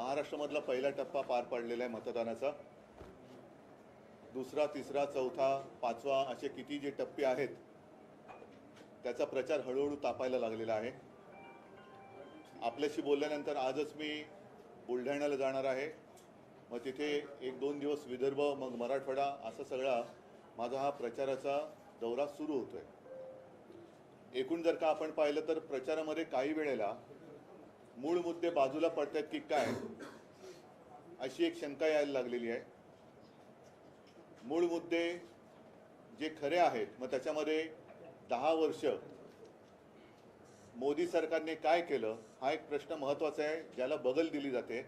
महाराष्ट्रामधला पहिला टप्पा पार पडलेला आहे मतदानाचा. दुसरा तिसरा चौथा पाचवा असे किती जे टप्पे आहेत त्याचा प्रचार हळूहळू तापायला लागलेला आहे. आपल्याशी बोलल्यानंतर आजच मी बुलढाण्याला जाणार आहे. मग तिथे एक दोन दिवस विदर्भ मग मराठवाडा असा सगळा माझा हा प्रचाराचा दौरा सुरू होतोय. एकूण जर का आपण पाहिलं तर प्रचारामध्ये काही वेळेला मूळ मुद्दे बाजूला पडतात की काय अशी एक शंका यायला लागलेली आहे. मूळ मुद्दे जे खरे आहेत मग त्याच्यामध्ये दहा वर्ष मोदी सरकारने काय केलं हा एक प्रश्न महत्त्वाचा आहे ज्याला बगल दिली जाते.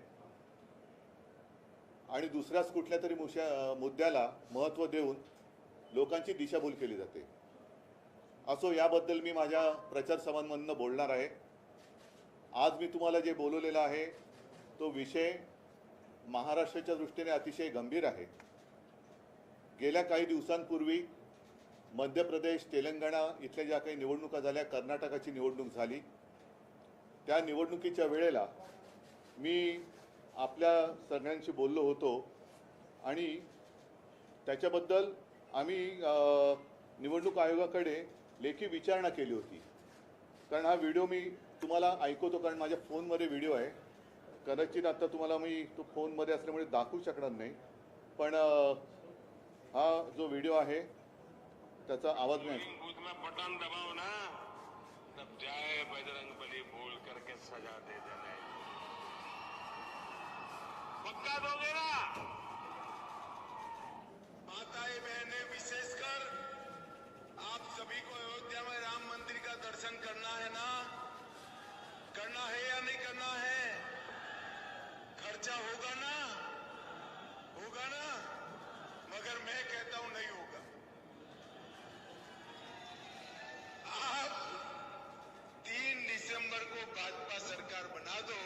आणि दुसऱ्याच कुठल्या तरी मुश्या मुद्द्याला महत्त्व देऊन लोकांची दिशाभूल केली जाते. असो याबद्दल मी माझ्या प्रचार सभांमधनं बोलणार आहे. आज मी तुम्हाला जे बोलवलेलं आहे तो विषय महाराष्ट्राच्या दृष्टीने अतिशय गंभीर आहे. गेल्या काही दिवसांपूर्वी मध्य प्रदेश तेलंगणा इथल्या ज्या काही निवडणुका झाल्या कर्नाटकाची निवडणूक झाली. त्या निवडणुकीच्या वेळेला मी आपल्या सगळ्यांशी बोललो होतो आणि त्याच्याबद्दल आम्ही निवडणूक आयोगाकडे लेखी विचारणा केली होती. कारण हा व्हिडिओ मी तुम्हाला ऐकवतो कारण माझ्या फोनमध्ये व्हिडिओ आहे. कदाचित आता तुम्हाला मी तो फोनमध्ये असल्यामुळे दाखवू शकणार नाही. पण हा जो व्हिडिओ आहे त्याचा आवाज नाही. बटन दबाव ना. तब जय बजरंग बली बोल करके सजा दे देने। पक्का दोगे ना? माताएं बहने विशेषकर आप सभी को अयोध्या में राम मंदिर का दर्शन करना है। खर्चा होगा ना? होगा ना? मगर मैं कहता हूँ नहीं होगा। आप तीन दिसंबर को भाजपा सरकार बना दो।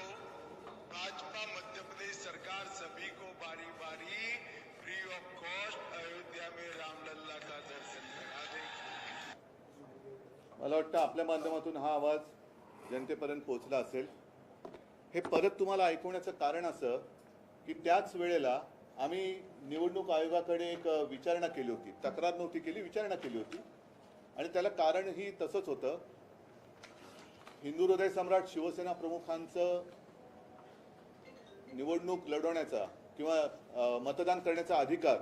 भाजपा मध्य प्रदेश सरकार सभी को बारी बारी फ्री ऑफ़ कॉस्ट अयोध्या में रामलल्ला का दर्शन करा देगी मला वाटतं आपल्या माध्यमातून हा आवाज़ जनतेपर्यंत पोहोचला असेल. हे परत तुम्हाला ऐकवण्याचं कारण असं की त्याच वेळेला आम्ही निवडणूक आयोगाकडे एक विचारणा केली होती. तक्रार नव्हती केली विचारणा केली होती. आणि त्याला कारणही तसंच होतं. हिंदू हृदय सम्राट शिवसेना प्रमुखांचं निवडणूक लढवण्याचा किंवा मतदान करण्याचा अधिकार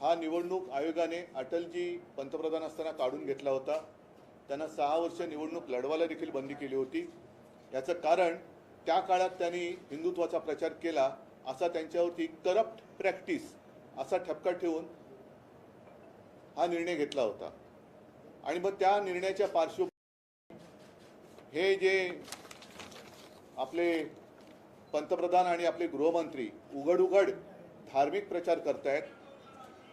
हा निवडणूक आयोगाने अटलजी पंतप्रधान असताना काढून घेतला होता. त्यांना सहा वर्ष निवडणूक लढवायला देखील बंदी केली होती. याचं कारण त्या काळात त्यांनी हिंदुत्वाचा प्रचार केला असा त्यांच्यावरती करप्ट प्रॅक्टिस असा ठपका ठेवून हा निर्णय घेतला होता. आणि मग त्या निर्णयाच्या पार्श्वभूमी हे जे आपले पंतप्रधान आणि आपले गृहमंत्री उघड उघड धार्मिक प्रचार करतायत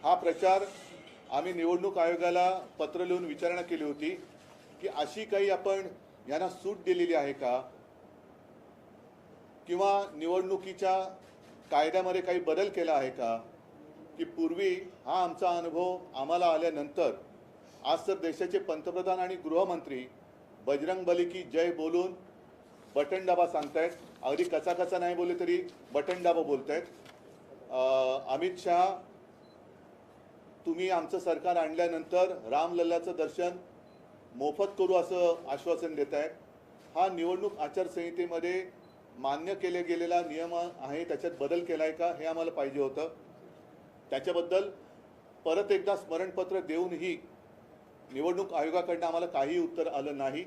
हा प्रचार आम्ही निवडणूक आयोगाला पत्र लिहून विचारणा केली होती की अशी काही आपण यांना सूट दिलेली आहे का? किंवा निवडणुकीच्या कायद्यामध्ये काही बदल केला आहे का? की पूर्वी हा आमचा अनुभव आम्हाला आल्यानंतर आज तर देशाचे पंतप्रधान आणि गृहमंत्री बजरंग बली की जय बोलून बटन दाबा सांगतायत. अगदी कचा नाही बोलले तरी बटन डाबा बोलतायत. अमित शहा तुम्ही आमचं सरकार आणल्यानंतर रामलल्लाचं दर्शन मोफत करू असं आश्वासन देत आहेत हा निवडणूक आचारसंहितेमध्ये मान्य केले गेलेला नियम आहे त्याच्यात बदल केला आहे का हे आम्हाला पाहिजे होतं. त्याच्याबद्दल परत एकदा स्मरणपत्र देऊनही निवडणूक आयोगाकडनं आम्हाला काही उत्तर आलं नाही.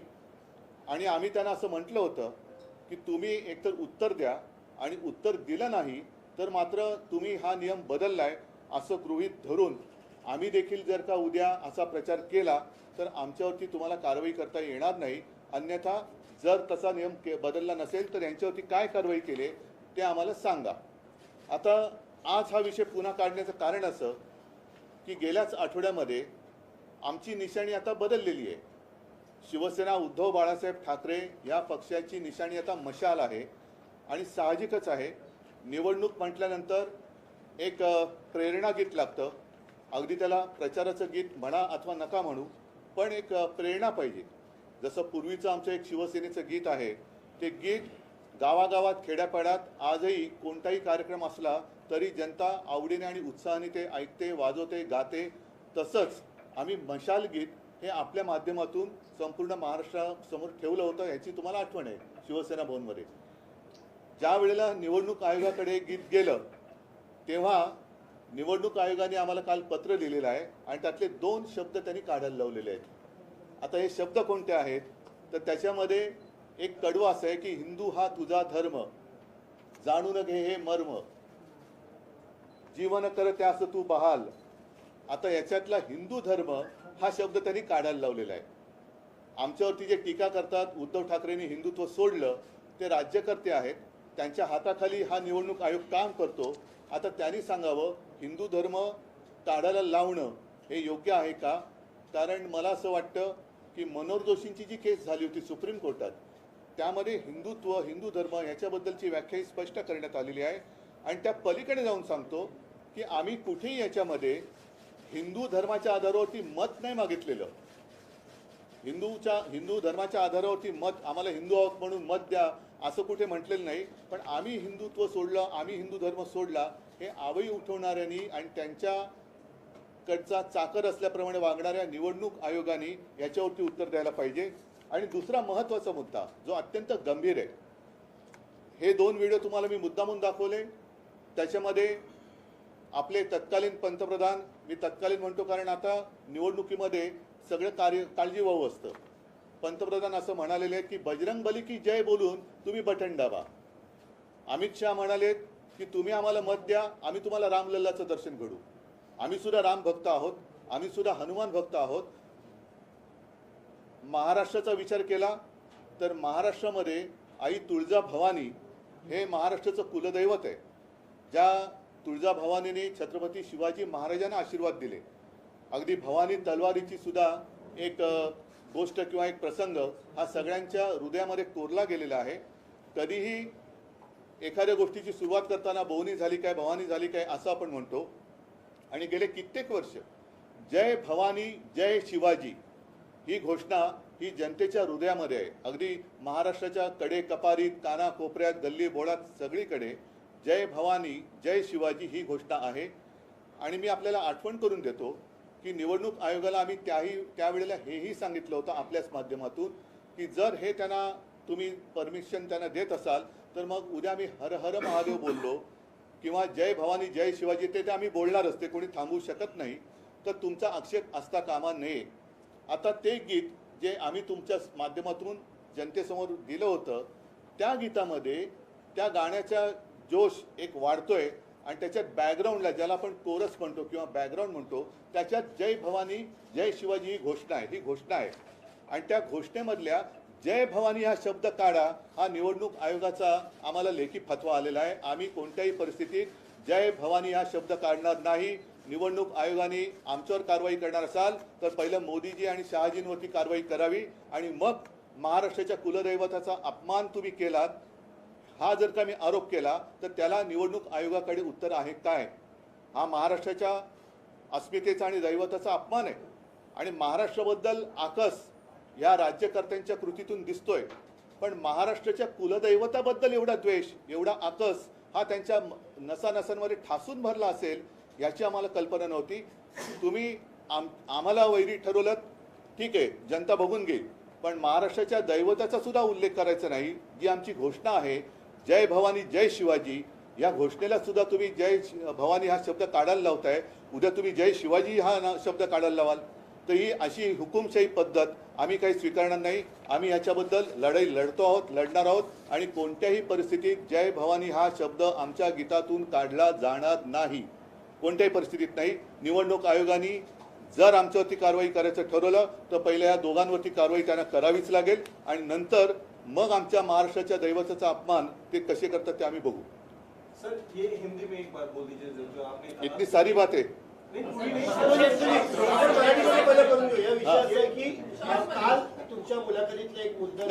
आणि आम्ही त्यांना असं म्हटलं होतं की तुम्ही एकतर उत्तर द्या आणि उत्तर दिलं नाही तर मात्र तुम्ही हा नियम बदललाय असं गृहीत धरून आम्ही देखील जर का उद्या असा प्रचार केला तर आमच्यावरती तुम्हाला कारवाई करता येणार नाही. अन्यथा जर तसा नियम के बदलला नसेल तर यांच्यावरती काय कारवाई केली ते आम्हाला सांगा. आता आज हा विषय पुन्हा काढण्याचं कारण असं की गेल्याच आठवड्यामध्ये आमची निशाणी आता बदललेली आहे. शिवसेना उद्धव बाळासाहेब ठाकरे या पक्षाची निशाणी आता मशाल आहे आणि साहजिकच आहे. निवडणूक म्हटल्यानंतर एक प्रेरणा गीत लागतं. अगदी त्याला प्रचाराचं गीत म्हणा अथवा नका म्हणू पण एक प्रेरणा पाहिजे. जसं पूर्वीचं आमचं एक शिवसेनेचं गीत आहे ते गीत गावागावात खेड्यापाड्यात आजही कोणताही कार्यक्रम असला तरी जनता आवडीने आणि उत्साहाने ते ऐकते वाजवते गाते. तसंच आम्ही मशाल गीत हे आपल्या माध्यमातून संपूर्ण महाराष्ट्रासमोर ठेवलं होतं याची तुम्हाला आठवण आहे शिवसेना भवनमध्ये. ज्या वेळेला निवडणूक आयोगाकडे गीत गेलं तेव्हा निवडणूक आयोगाने आम्हाला काल पत्र लिहिलेलं आहे आणि त्यातले दोन शब्द त्यांनी काढायला लावलेले आहेत. आता हे शब्द कोणते आहेत? तर त्याच्यामध्ये एक कडवं असं आहे की हिंदू हा तुझा धर्म जाणून घे हे मर्म. जीवन कर त्यास तू बहाल. आता याच्यातला हिंदू धर्म हा शब्द त्यांनी काढायला लावलेला आहे. आमच्यावरती जे टीका करतात उद्धव ठाकरेंनी हिंदुत्व सोडलं ते राज्यकर्ते आहेत त्यांच्या हाताखाली हा निवडणूक आयोग काम करतो. आता त्यांनी सांगावं हिंदू धर्म काढायला लावणं हे योग्य आहे का? कारण मला असं वाटतं की मनोहर जोशींची जी केस झाली होती सुप्रीम कोर्टात त्यामध्ये हिंदुत्व हिंदू धर्म याच्याबद्दलची व्याख्या ही स्पष्ट करण्यात आलेली आहे. आणि त्या पलीकडे जाऊन सांगतो की आम्ही कुठेही याच्यामध्ये हिंदू धर्माच्या आधारावरती मत नाही मागितलेलं. हिंदूच्या हिंदू धर्माच्या आधारावरती मत आम्हाला हिंदू आहोत म्हणून मत द्या असं कुठे म्हटलेलं नाही. पण आम्ही हिंदुत्व सोडलं आम्ही हिंदू धर्म सोडला हे आवई उठवणाऱ्यांनी आणि त्यांच्या कडचा चाकर असल्याप्रमाणे वागणाऱ्या निवडणूक आयोगाने याच्यावरती उत्तर द्यायला पाहिजे. आणि दुसरा महत्त्वाचा मुद्दा जो अत्यंत गंभीर आहे. हे दोन व्हिडिओ तुम्हाला मी मुद्दामून दाखवले. त्याच्यामध्ये आपले तत्कालीन पंतप्रधान मी तत्कालीन म्हणतो कारण आता निवडणुकीमध्ये सगळं कार्य काळजीवाहू असतं. पंतप्रधान असं म्हणालेले आहेत की बजरंग बली की जय बोलून तुम्ही बटन दाबा. अमित शहा म्हणालेत की तुम्ही आम्हाला मत द्या आम्ही तुम्हाला रामलल्लाचं दर्शन घडू आम्ही सुद्धा राम भक्त आहोत आम्ही सुद्धा हनुमान भक्त आहोत. महाराष्ट्राचा विचार केला तर महाराष्ट्रामध्ये आई तुळजा भवानी हे महाराष्ट्राचं कुलदैवत आहे. ज्या तुळजा भवानीने छत्रपती शिवाजी महाराजांना आशीर्वाद दिले. अगदी भवानी तलवारीची सुद्धा एक गोष्ट किंवा एक प्रसंग हा सगळ्यांच्या हृदयामध्ये कोरला गेलेला आहे. कधीही एखाद्या गोष्टीची सुरुवात करताना भवनी झाली काय भवानी झाली काय असं आपण म्हणतो. आणि गेले कित्येक वर्ष जय भवानी जय शिवाजी ही घोषणा ही जनतेच्या हृदयामध्ये आहे. अगदी महाराष्ट्राच्या कडे कपारीत काना कोपऱ्यात गल्ली बोळात सगळीकडे जय भवानी जय शिवाजी ही घोषणा आहे. आणि मी आपल्याला आठवण करून देतो की निवडणूक आयोगाला आम्ही त्याही त्यावेळेला हेही सांगितलं होतं आपल्याच माध्यमातून की जर हे त्यांना तुम्ही परमिशन त्यांना देत असाल तर मग उद्या मी हर हर महादेव बोललो किंवा जय भवानी जय शिवाजी ते ते आम्ही बोलणारच ते कोणी थांबवू शकत नाही. तर तुमचा आक्षेप असता कामा नये. आता ते गीत जे आम्ही तुमच्या माध्यमातून जनतेसमोर दिलं होतं त्या गीतामध्ये त्या गाण्याचा जोश एक वाढतोय आणि त्याच्यात बॅकग्राऊंडला ज्याला आपण कोरस म्हणतो किंवा बॅकग्राऊंड म्हणतो त्याच्यात जय भवानी जय शिवाजी ही घोषणा आहे ही घोषणा आहे. आणि त्या घोषणेमधल्या जय भवानी हा शब्द काढा. हा निवडणूक आयोगाचा आम्हाला लेखी फतवा आलेला आहे. आम्ही कोणत्याही परिस्थितीत जय भवानी हा शब्द काढणार नाही. निवडणूक आयोगाने आमच्यावर कारवाई करणार असाल तर पहिलं मोदीजी आणि शहाजींवरती कारवाई करावी. आणि मग महाराष्ट्राच्या कुलदैवताचा अपमान तुम्ही केलात हा जर का मी आरोप केला तर त्याला निवडणूक आयोगाकडे उत्तर आहे काय? हा महाराष्ट्राच्या अस्मितेचा आणि दैवताचा अपमान आहे. आणि महाराष्ट्राबद्दल आकस या राज्यकर्त्यांच्या कृतीतून दिसतोय. पण महाराष्ट्राच्या कुलदैवताबद्दल एवढा द्वेष एवढा आकस हा त्यांच्या नसानसांमध्ये ठासून भरला असेल याची आम्हाला कल्पना नव्हती. तुम्ही आम आम्हाला वैरी ठरवलं ठीक आहे जनता बघून घेईल. पण महाराष्ट्राच्या दैवताचा सुद्धा उल्लेख करायचा नाही जी आमची घोषणा आहे जय भवानी जय शिवाजी या घोषणेला सुद्धा तुम्ही जय भवानी हा शब्द काढायला लावताय उद्या तुम्ही जय शिवाजी हा शब्द काढायला लावाल. तर ही अशी हुकुमशाही पद्धत आम्ही काही स्वीकारणार नाही. आम्ही याच्याबद्दल लढाई लढतो आहोत लढणार आहोत आणि कोणत्याही परिस्थितीत जय भवानी हा शब्द आमच्या गीतातून काढला जाणार नाही. कोणत्याही परिस्थितीत नाही. निवडणूक आयोगाने जर आमच्यावरती कारवाई करायचं ठरवलं तर पहिले या दोघांवरती कारवाई त्यांना करावीच लागेल आणि नंतर मग आमच्या महाराष्ट्राच्या दैवताचा अपमान ते कसे करतात ते आम्ही बघू. सर ये हिंदी में एक बात बोल दीजिए जो आपने इतनी सारी बात की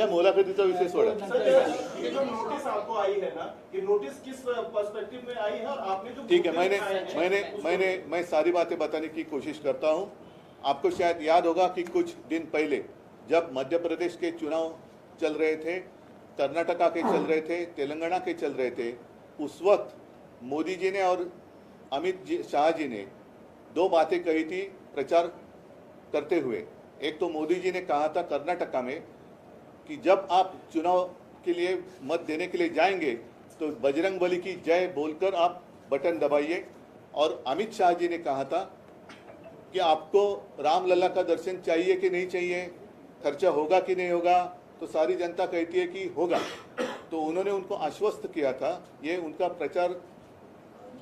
मुलाखतीचा विषय सोडा. नोटिस आपको आई है ना ये नोटिस किस पर्सपेक्टिव में आई है और आपने जो ठीक है मैंने मैंने मैंने मैं सारी बातें बताने की कोशिश करता हूँ। आपको शायद याद होगा कि कुछ दिन पहले जब मध्य प्रदेश के चुनाव चल रहे थे कर्नाटका के चल रहे थे तेलंगाना के चल रहे थे उस वक्त मोदी जी ने और अमित जी शाह जी ने दो बातें कही थी प्रचार करते हुए। एक तो मोदी जी ने कहा था कर्नाटका में कि जब आप चुनाव के लिए मत देने के लिए जाएँगे तो बजरंग बली की जय बोलकर आप बटन दबाइए। और अमित शाह जी ने कहा था कि आपको रामलला का दर्शन चाहिए कि नहीं चाहिए, खर्चा होगा कि नहीं होगा तो सारी जनता कहती है कि होगा। तो उन्होंने उनको आश्वस्त किया था, ये उनका प्रचार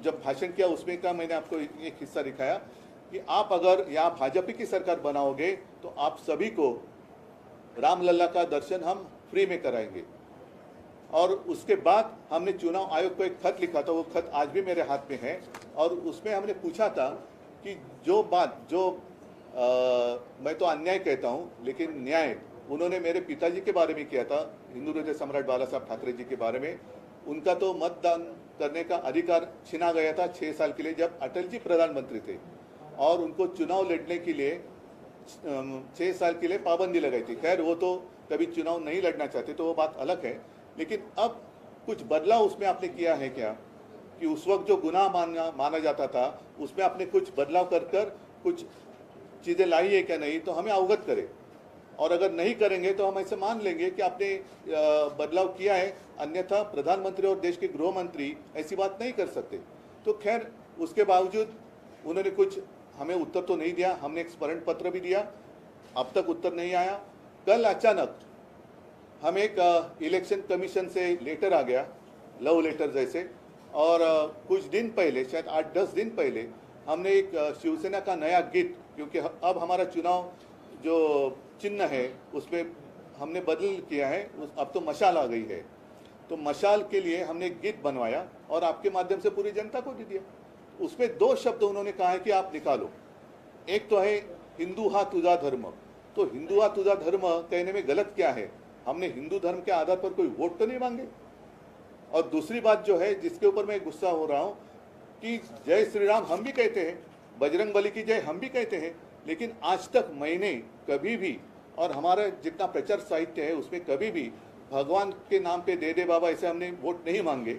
जब भाषण किया उसमें का मैंने आपको एक हिस्सा दिखाया कि आप अगर यहाँ भाजपा की सरकार बनाओगे तो आप सभी को रामलला का दर्शन हम फ्री में कराएँगे। और उसके बाद हमने चुनाव आयोग को एक खत लिखा था वो खत आज भी मेरे हाथ में है। और उसमें हमने पूछा था कि जो बात जो आ, मैं तो अन्याय कहता हूँ लेकिन न्याय उन्होंने मेरे पिताजी के बारे में किया था हिंदू हृदय सम्राट बाला साहब ठाकरे जी के बारे में। उनका तो मतदान करने का अधिकार छिना गया था छः साल के लिए जब अटल जी प्रधानमंत्री थे। और उनको चुनाव लड़ने के लिए छः साल के लिए पाबंदी लगाई थी। खैर, वो तो कभी चुनाव नहीं लड़ना चाहते तो वो बात अलग है। लेकिन अब कुछ बदलाव उसमें आपने किया है क्या? कि उस वक्त जो गुनाह माना माना जाता था, उसमें आपने कुछ बदलाव कर कर कुछ चीज़ें लाई है क्या नहीं? तो हमें अवगत करें। और अगर नहीं करेंगे तो हम ऐसे मान लेंगे कि आपने बदलाव किया है। अन्यथा प्रधानमंत्री और देश के गृह मंत्री ऐसी बात नहीं कर सकते। तो खैर, उसके बावजूद उन्होंने कुछ हमें उत्तर तो नहीं दिया। हमने एक स्मरण पत्र भी दिया। अब तक उत्तर नहीं आया। कल अचानक हमें एक इलेक्शन कमीशन से लेटर आ गया, लव लेटर जैसे। और कुछ दिन पहले, शायद आठ दस दिन पहले, हमने एक शिवसेना का नया गीत, क्योंकि अब हमारा चुनाव जो चिन्ह है उसमें हमने बदल किया है अब तो मशाल आ गई है। तो मशाल के लिए हमने एक गीत बनवाया और आपके माध्यम से पूरी जनता को दे दिया। उसमें दो शब्द उन्होंने कहा है कि आप निकालो। एक तो है हिंदू हा तुझा धर्म। तो हिंदू हा तुझा धर्म कहने में गलत क्या है? हमने हिंदू धर्म के आधार पर कोई वोट तो नहीं मांगे? और दूसरी बात जो है, जिसके ऊपर मैं गुस्सा हो रहा हूँ कि जय श्री राम हम भी कहते हैं, बजरंग बली की जय हम भी कहते हैं। लेकिन आज तक मैंने कभी भी और हमारा जितना प्रचार साहित्य है उसमें कभी भी भगवान के नाम पे दे दे बाबा ऐसे हमने वोट नहीं मांगे।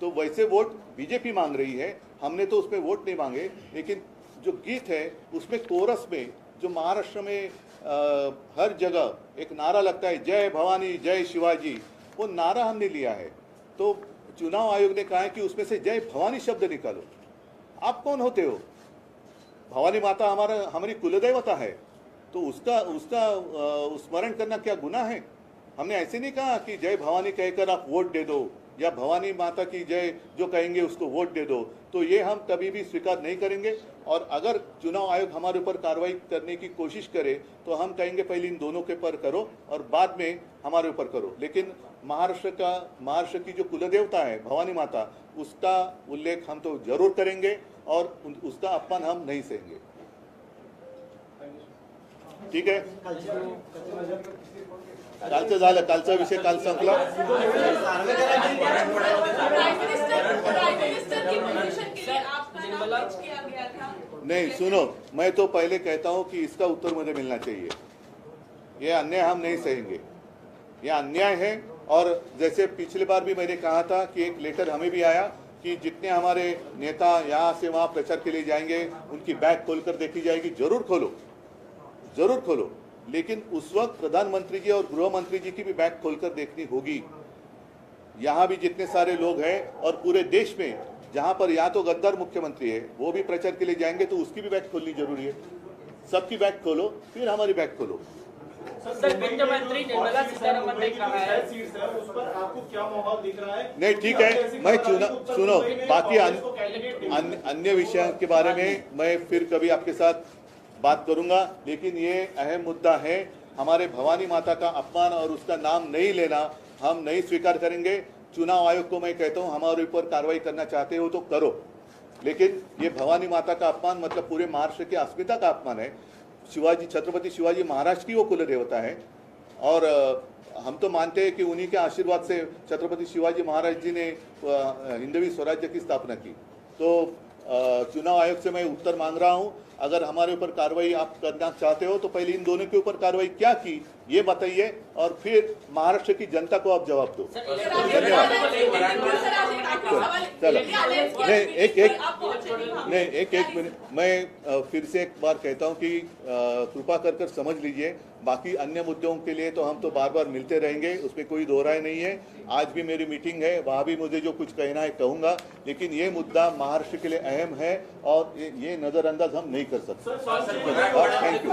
तो वैसे वोट बीजेपी मांग रही है हमने तो उसमें वोट नहीं मांगे लेकिन जो गीत है उसमें कोरस में जो महाराष्ट्र में अ, हर जगह एक नारा लगता है जय भवानी जय शिवाजी वो नारा हमने लिया है। तो चुनाव आयोग ने कहा है कि उसमें से जय भवानी शब्द निकालो। आप कौन होते हो? भवानी माता हमारा, हमारी कुलदेवता है। तो उसका उसका स्मरण करना क्या गुना है? हमने ऐसे नहीं कहा कि जय भवानी कहकर आप वोट दे दो, या भवानी माता की जय जो कहेंगे उसको वोट दे दो। तो ये हम कभी भी स्वीकार नहीं करेंगे। और अगर चुनाव आयोग हमारे ऊपर कार्रवाई करने की कोशिश करे तो हम कहेंगे पहले इन दोनों के पर करो और बाद में हमारे ऊपर करो। लेकिन महाराष्ट्र का, महाराष्ट्र की जो कुलदेवता है, भवानी माता, उसका उल्लेख हम तो ज़रूर करेंगे। और उसका अपमान हम नहीं सहेंगे। ठीक विषय काल संपला प्राइम मिनिस्टर प्राइम मिनिस्टर की पोजीशन के लिए आपका नाम निर्मला- पिच किया गया था नहीं, सुनो, मैं तो पहले कहता हूँ कि इसका उत्तर मुझे मिलना चाहिए। ये अन्याय हम नहीं सहेंगे। ये अन्याय है, और जैसे पिछले बार भी मैंने कहा था कि एक लेटर हमें भी आया कि जितने हमारे नेता यहाँ से वहाँ प्रचार के लिए जाएँगे, उनकी बैग खोलकर देखी जाएगी। ज़रूर खोलो ज़रूर खोलो। लेकिन उस वक्त प्रधानमंत्री जी और गृह मंत्री जी की भी बैग खोलकर देखनी होगी। यहाँ भी जितने सारे लोग हैं और पूरे देश में जहाँ पर या तो गद्दार मुख्यमंत्री है, वो भी प्रचार के लिए जाएँगे तो उसकी भी बैग खोलनी ज़रूरी है। सबकी बैग खोलो, फिर हमारी बैग खोलो। सर, वित्त मंत्री निर्मला सीतारमण ने कहा है- सीट्स है उस पर आपको क्या माहौल दिख रहा है? नहीं ठीक है। मैं चुना सुनो बाकी अन्य विषय के बारे में मैं फिर कभी आपके साथ बात करूँगा लेकिन ये अहम मुद्दा है हमारे भवानी माता का अपमान और उसका नाम नहीं लेना हम नहीं स्वीकार करेंगे। चुनाव आयोग को मैं कहता हूँ हमारे ऊपर कार्रवाई करना चाहते हो तो करो। लेकिन ये भवानी माता का अपमान मतलब पूरे महाराष्ट्र की अस्मिता का अपमान है। शिवाजी, छत्रपति शिवाजी महाराज की वो कुल देवता है। और हम तो मानते हैं कि उन्हीं के आशीर्वाद से छत्रपति शिवाजी महाराज जी ने हिंदवी स्वराज्य की स्थापना की। तो चुनाव आयोग से मैं उत्तर मांग रहा हूँ। अगर हमारे ऊपर कार्रवाई आप करना चाहते हो तो पहले इन दोनों के ऊपर कार्रवाई क्या की ये बताइए और फिर महाराष्ट्र की जनता को आप जवाब दो। धन्यवाद। चलो। नहीं, एक- एक- नहीं एक एक मिनट। मैं फिर से एक बार कहता हूँ कि कृपा कर कर समझ लीजिए बाकी अन्य मुद्दों के लिए तो हम तो बार बार मिलते रहेंगे उसमें कोई दो राय नहीं है। आज भी मेरी मीटिंग है वहाँ भी मुझे जो कुछ कहना है कहूँगा लेकिन ये मुद्दा महाराष्ट्र के लिए अहम है और ये नज़रअंदाज हम नहीं कर सकते सर, सर, थैंक यू